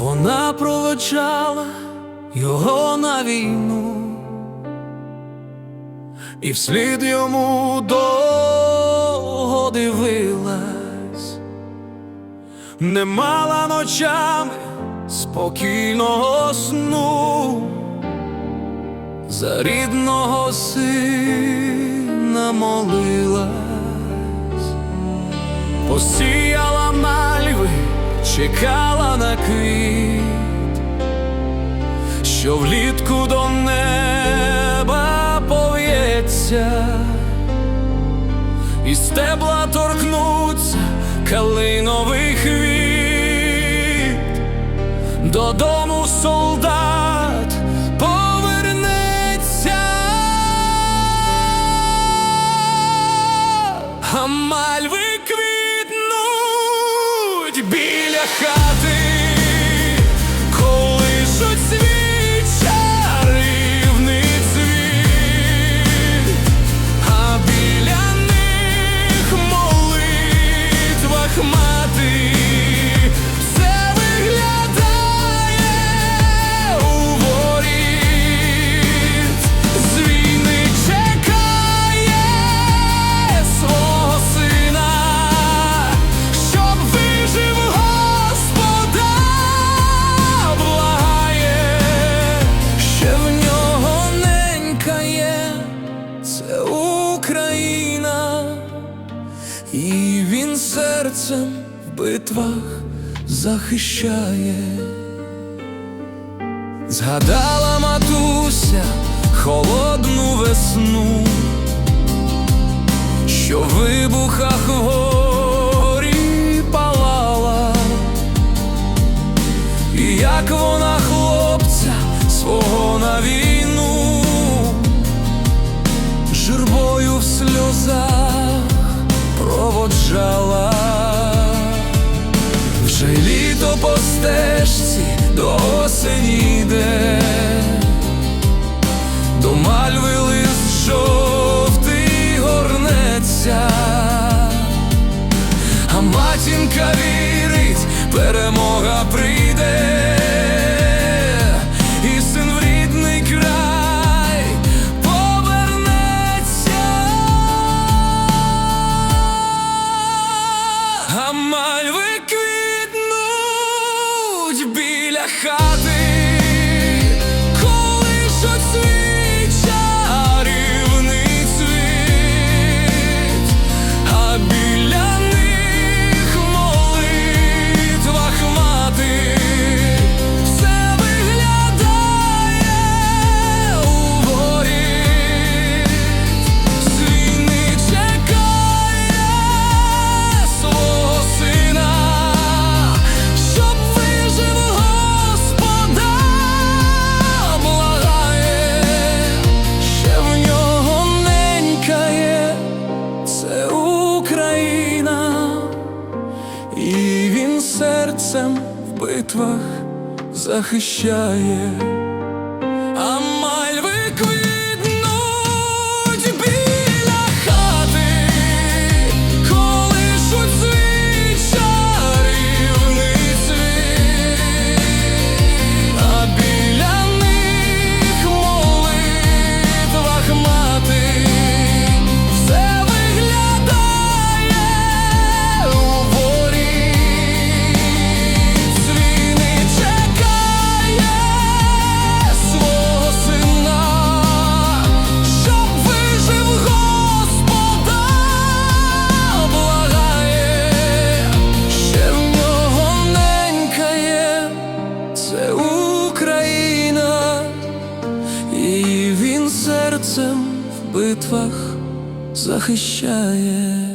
Вона проведжала його на війну, і вслід йому довго дивилась, не мала ночами спокійного сну, за рідного сина молилась, посіяла чекала на квіт, що влітку до неба пов'ється, і стебла торкнуться калинових хвіт, додому солдат. серцем в битвах захищає, згадала матуся холодну весну. стежці до осені йде, до мальви лист жовтий горнеться, а матінка вірить, перемога прийде. битвах захищає. серцем в битвах захищає.